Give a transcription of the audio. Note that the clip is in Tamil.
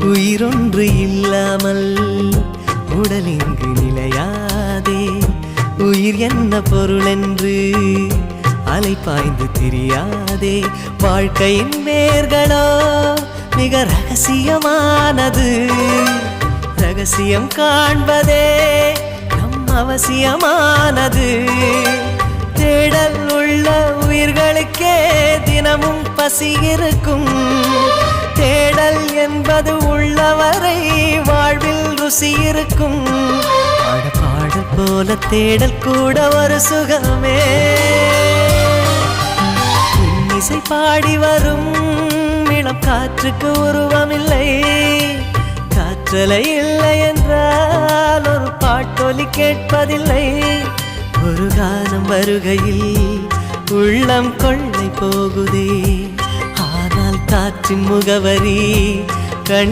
உயிரொன்று இல்லாமல் உடல் இங்கு நிலையாதே. உயிர் என்ன பொருள் என்று அலை பாய்ந்து தெரியாதே. வாழ்க்கையின் வேர்களோ மிக ரகசியமானது. ரகசியம் காண்பதே நம் அவசியமானது. தேடல் உள்ள உயிர்களுக்கே தினமும் பசி இருக்கும். என்பது உள்ளவரை வாழ்வில் ருசி இருக்கும். பாடல் போல தேடல் கூட ஒரு சுகமே. இசை பாடி வரும் இளம் காற்றுக்கு உருவமில்லை. காற்றலை இல்லை என்றால் ஒரு பாட்டொலி கேட்பதில்லை. ஒரு காலம் வருகையில் உள்ளம் கொள்ளை போகுதே. ஆனால் காற்றின் முகவரி கண்